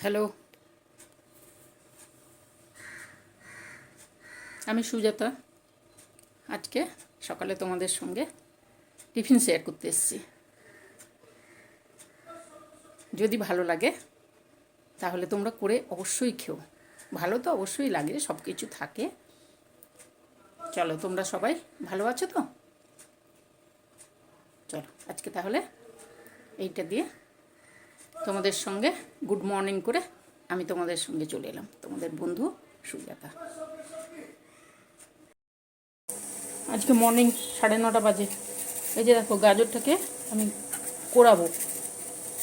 Hello. আমি সুজাতা। আজকে সকালে তোমাদের সঙ্গে টিফিন শেয়ার করতে এসেছি। যদি ভালো লাগে, তাহলে তোমরা করে অবশ্যই খেও। ভালো তো অবশ্যই লাগে সব কিছু থাকে। চলো, তোমরা সবাই ভালো আছো তো? চলো, আজকে তাহলে এইটা দিয়ে তোমাদের সঙ্গে গুড মর্নিং করে আমি তোমাদের সঙ্গে চলে এলাম। তোমাদের বন্ধু সুজাতা। আজকে মর্নিং সাড়ে নটা বাজে। এই যে দেখো, গাজরটাকে আমি কোড়াবো।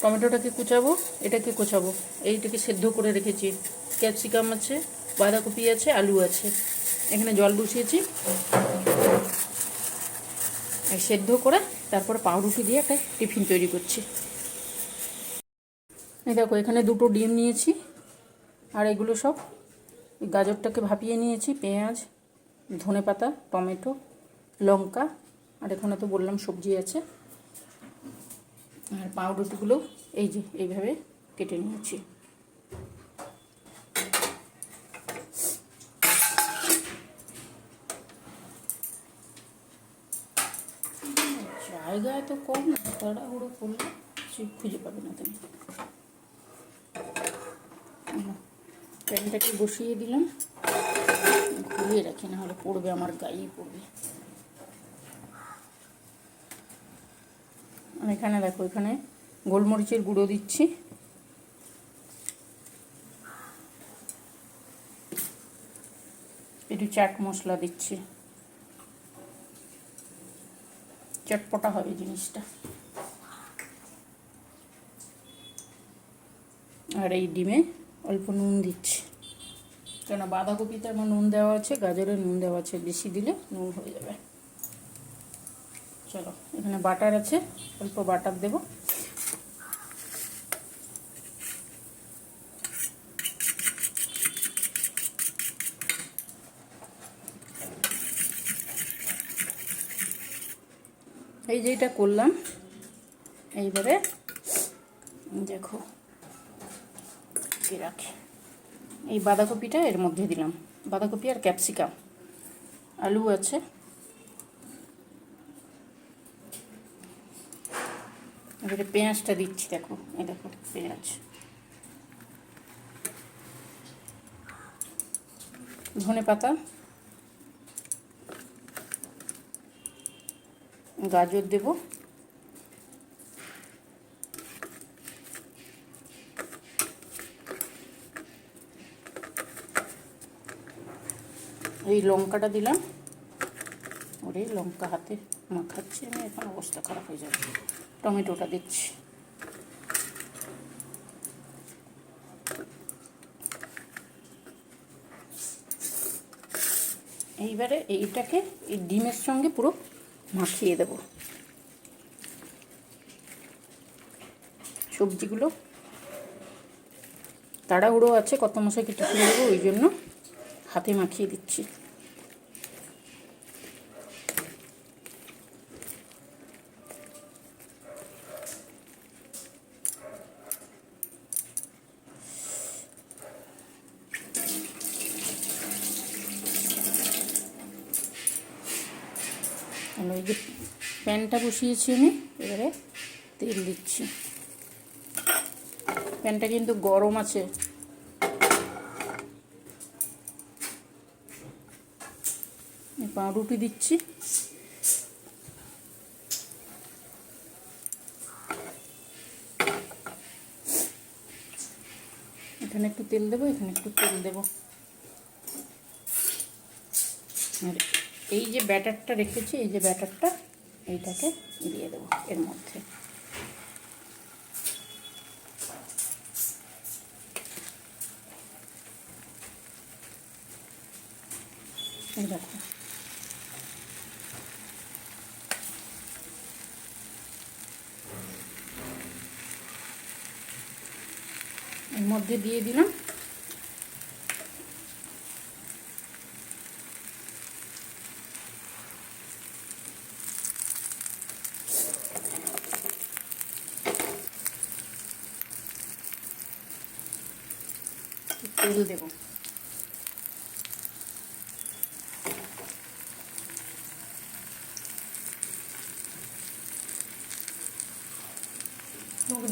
টমেটোটাকে কুচাবো, এটাকে কোচাবো। এইটাকে সেদ্ধ করে রেখেছি। ক্যাপসিকাম আছে, বাঁধাকপি আছে, আলু আছে। এখানে জল বসিয়েছি। সেদ্ধ করে তারপর পাউরুটি দিয়ে একটা টিফিন তৈরি করছি। এই দেখো, এখানে দুটো ডিম নিয়েছি, আর এগুলো সব গাজরটাকে ভাপিয়ে নিয়েছি, পেঁয়াজ, ধনে পাতা, টমেটো, লঙ্কা, আর এখানে তো বললাম সবজি আছে। আর পাউরুটিগুলো এই যে, এইভাবে কেটে নিয়েছি। জায়গা তো কম তাড়াহুড়ো করলে খুঁজে পাবে না তুমি। প্যানটাকে বসিয়ে দিলাম। ঘুরিয়ে রাখি, না হলে পড়বে, আমার গায়েই পড়বে। এখানে দেখো, এখানে গোলমরিচের গুঁড়ো দিচ্ছি। একটু চাট মশলা দিচ্ছি। চটপটা হবে জিনিসটা। আর এই ডিমে অল্প নুন দিচ্ছি। কেন বাঁধাকপিতে আমার নুন দেওয়া আছে, গাজরে নুন দেওয়া আছে, বেশি দিলে নুন হয়ে যাবে। চলো, এখানে বাটার আছে, অল্প বাটার দেব। এই যে এটা করলাম, এইবারে দেখো। রাখি। এই বাঁধাকপিটা এর মধ্যে দিলাম। বাঁধাকপি আর ক্যাপসিকাম। আলু আছে। এবারে পেঁয়াজটা দিচ্ছি, দেখো। এই দেখো, পেঁয়াজ। ধনে পাতা। গাজর দেব। এই লঙ্কাটা দিলাম। ওরে, লঙ্কা হাতে মাখাচ্ছি আমি, এখন অবস্থা খারাপ হয়ে যাবে। টমেটোটা দিচ্ছি। এইবারে এইটাকে এই ডিমের সঙ্গে পুরো মাখিয়ে দেব। সবজিগুলো তাড়াহুড়ো আছে, কত মশাই কেটে ফেলে দেবো, ওই জন্য হাতে মাখিয়ে দিচ্ছি। ওই যে প্যানটা বসিয়েছি আমি, এবারে তেল দিচ্ছি। প্যানটা কিন্তু গরম আছে। পাউরুটি দিচ্ছি। এখানে একটু তেল দেবো, এখানে একটু তেল দেবো। আর এই যে ব্যাটারটা রেখেছি, এই যে ব্যাটারটা, এইটাকে দিয়ে দেবো এর মধ্যে। এর মধ্যে দিয়ে দিলাম। তেল দেবো।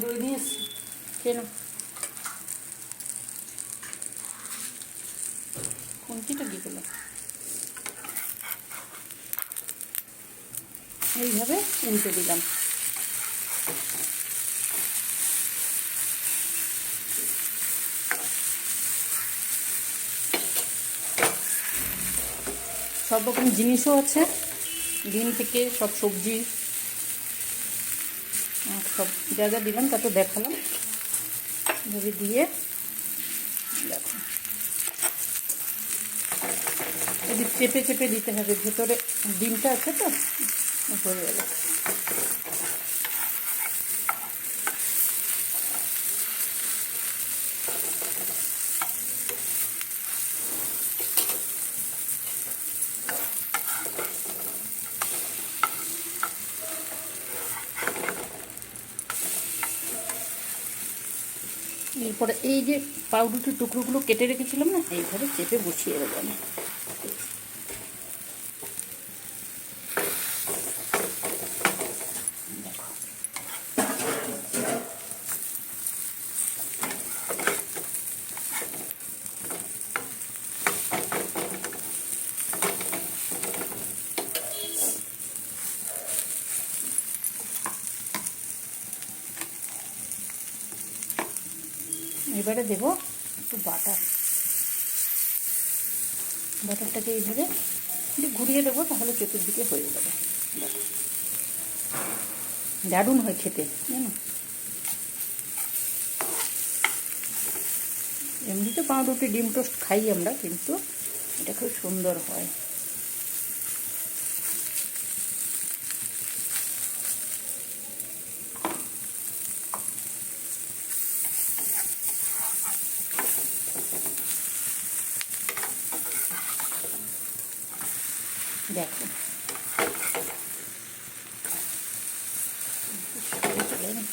দই নিয়ে কেন? খুন্তিটা দিয়ে দিলাম এইভাবে উল্টে দিলাম। সব রকম জিনিসও আছে। ডিম থেকে সব সবজি সব যা যা দিলাম তা তো দেখালাম। এভাবে দিয়ে দেখো। যদি চেপে চেপে দিতে হবে, ভেতরে ডিমটা আছে তো হয়ে গেল এরপরে এই যে পাউরুটির টুকরোগুলো কেটে রেখেছিলাম না এইভাবে চেপে বসিয়ে দেবো আমি দেখো। এবারে দেবো একটু বাটার বাটারটাকে এইভাবে ঘুরিয়ে দেবো, তাহলে চতুর্দিকে হয়ে যাবে। দারুণ হয় খেতে, জানো? এমনিতে পাউরুটি, ডিম টোস্ট খাই আমরা, কিন্তু এটা খুব সুন্দর হয়। দেখো।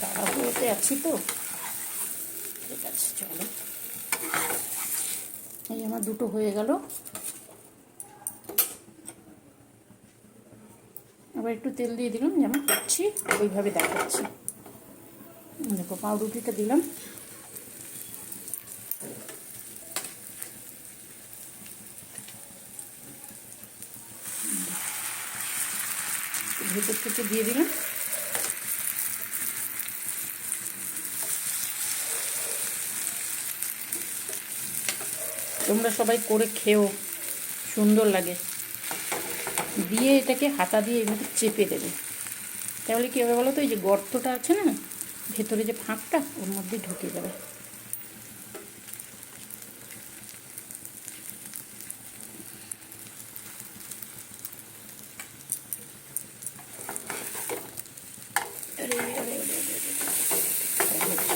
তাড়াহুড়োতে আছি তো। ঠিক আছে, চলো। এই আমার দুটো হয়ে গেল। আবার একটু তেল দিয়ে দিলাম, যেমন করছি, ওইভাবে দেখাচ্ছি। দেখো, পাউরুটিটা দিলাম। ভেতর থেকে দিয়ে দিলাম। তোমরা সবাই করে খেও, সুন্দর লাগে। দিয়ে এটাকে হাতা দিয়ে এইভাবে চেপে দেবে। তাহলে কী হবে বলো তো, এই যে গর্তটা আছে না, ভেতরে যে ফাঁকটা, ওর মধ্যে ঢুকে যাবে আরে, আরে, আরে, আরে, আরে, আরে।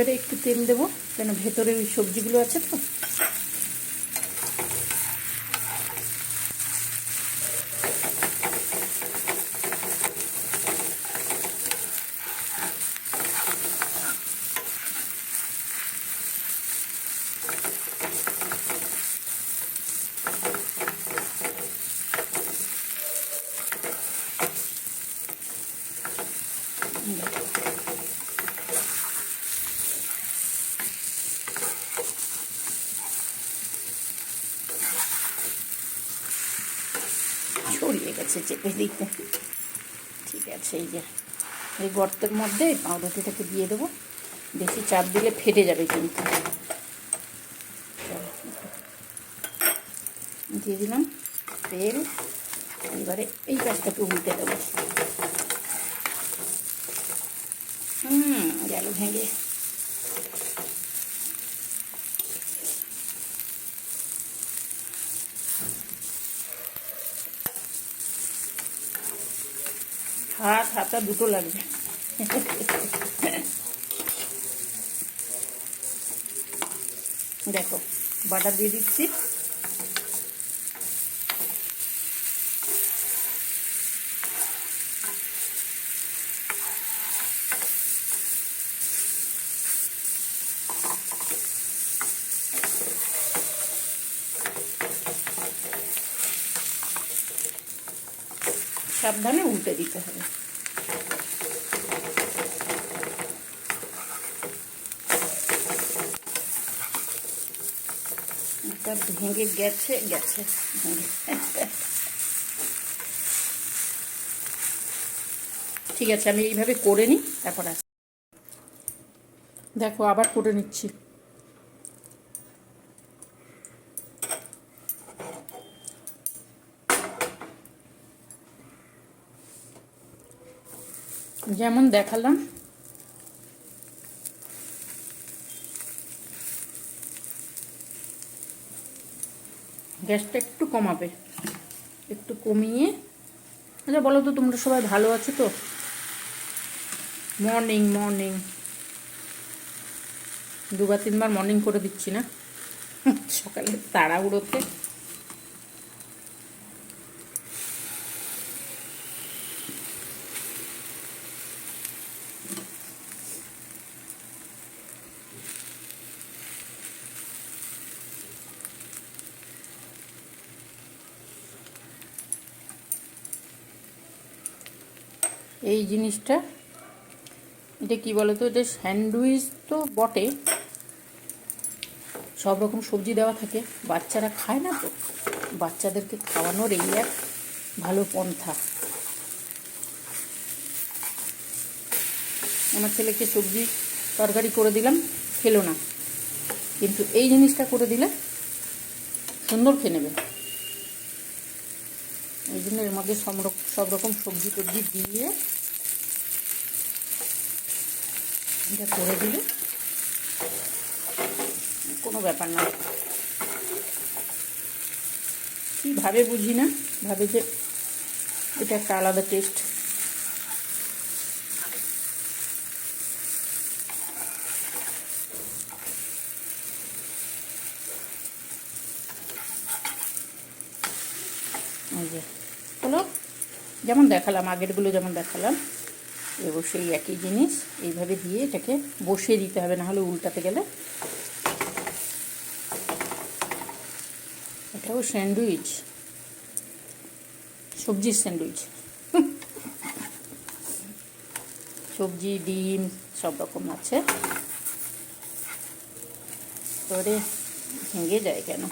এবারে একটু তেল দেবো কেন ভেতরে ওই সবজিগুলো আছে তো। ছড়িয়ে গেছে চেপে দিতে। ঠিক আছে, এই যে, এই গর্তের মধ্যে পাউরুটিটাকে দিয়ে দেবো। বেশি চাপ দিলে ফেটে যাবে কিন্তু। দিয়ে দিলাম তেল। এবারে এই কাজটাকে উল্টে দেবো। হুম, গেল ভেঙে। হাত হাতা দুটো লাগবে। দেখো বাটার দিয়ে দিচ্ছি। সাবধানে উল্টে দিতে হবে। ভেঙে গেছে গেছে ঠিক আছে, আমি এইভাবে করে নিই, তারপর আস দেখো, আবার করে নিচ্ছি। যেমন দেখালাম। গ্যাসটা একটু কমাবে। একটু কমিয়ে আচ্ছা বলো তো তোমরা সবাই ভালো আছো তো? মর্নিং মর্নিং দুবার তিনবার মর্নিং করে দিচ্ছি না। সকালে তাড়াহুড়োতে। এই জিনিসটা। এটা কি বলতো? এটা স্যান্ডউইচ তো বটে। সব রকম সবজি দেওয়া থাকে। বাচ্চারা খায় না তো। বাচ্চাদেরকে খাওয়ানোর এই এক ভালো পন্থা। আমার ছেলেকে সবজি তরকারি করে দিলাম, খেলো না। কিন্তু এই জিনিসটা করে দিলে সুন্দর খেয়ে নেবে। এই জন্য এর মধ্যে সব রকম সবজি টবজি দিয়ে এটা করে দিলে কোনো ব্যাপার না। কি ভাবে বুঝি না? ভাবে যে এটা একটা আলাদা টেস্ট হলো? যেমন দেখালাম, আগেরগুলো যেমন দেখালাম। এবার সেই একই জিনিস। এইভাবে দিয়ে এটাকে বসিয়ে দিতে হবে, না হলে উল্টাতে গেলে এটাও স্যান্ডউইচ, সবজির স্যান্ডউইচ। সবজি, ডিম, সব রকম আছে। তোরে ভেঙে যায় কেন?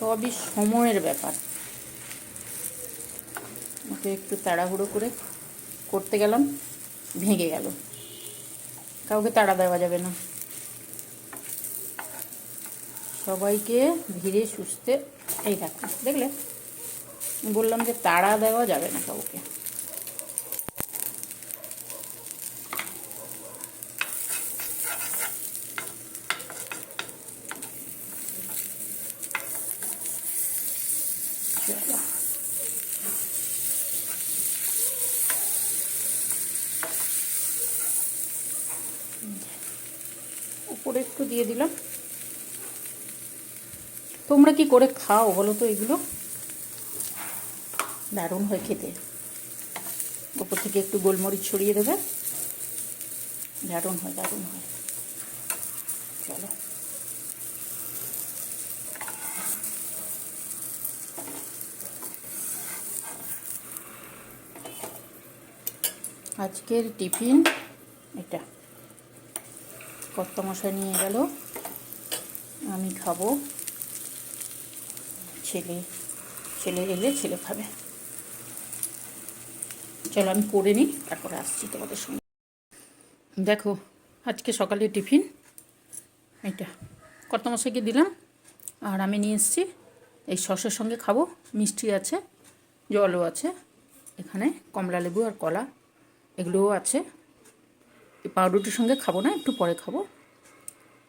সবই সময়ের ব্যাপার। ওকে একটু তাড়াহুড়ো করে করতে গেলাম, ভেঙে গেল। কাউকে তাড়া দেওয়া যাবে না। সবাইকে ধীরে সুস্থে এই দেখো, দেখলে? বললাম যে তাড়া দেওয়া যাবে না কাউকে। উপরে একটু দিয়ে দিলাম। তোমরা কি করে খাও বলো তো এগুলো? দারুণ হয় খেতে। ওপর থেকে একটু গোলমরিচ ছড়িয়ে দেবে। দারুণ হয় দারুণ হয় চলো আজকের টিফিন, এটা। কর্তামশাই নিয়ে গেল। আমি খাব। ছেলে ছেলে এলে ছেলে খাবে। চলো আমি করে নিই, তারপরে আসছি তোমাদের সঙ্গে। দেখো, আজকে সকালে টিফিন। এটা, কর্তামশাইকে দিলাম। আর আমি নিয়ে এসেছি, এই সসের সঙ্গে খাব। মিষ্টি আছে, জলও আছে, এখানে কমলা লেবু আর কলা। এগুলোও আছে। এই পাউরুটির সঙ্গে খাব না, একটু পরে খাব।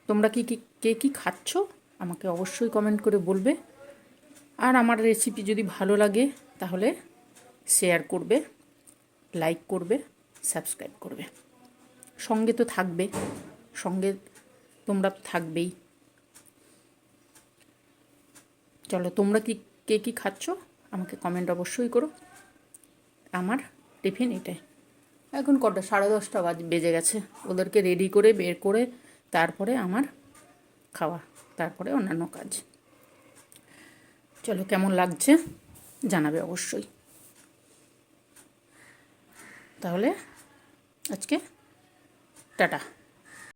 তোমরা কি কি, কে কী খাচ্ছ? আমাকে অবশ্যই কমেন্ট করে বলবে। আর আমার রেসিপি যদি ভালো লাগে, তাহলে শেয়ার করবে লাইক করবে সাবস্ক্রাইব করবে। সঙ্গে তো থাকবে, সঙ্গে তোমরা থাকবেই। চলো, তোমরা কি, কে কী খাচ্ছ? আমাকে কমেন্ট অবশ্যই করো। আমার টিফিন এটাই। এখন কটা? সাড়ে দশটা বাজ বেজে গেছে। ওদেরকে রেডি করে বের করে তারপরে আমার খাওয়া, তারপরে অন্যান্য কাজ। চলো, কেমন লাগছে? জানাবে অবশ্যই। তাহলে আজকে টাটা।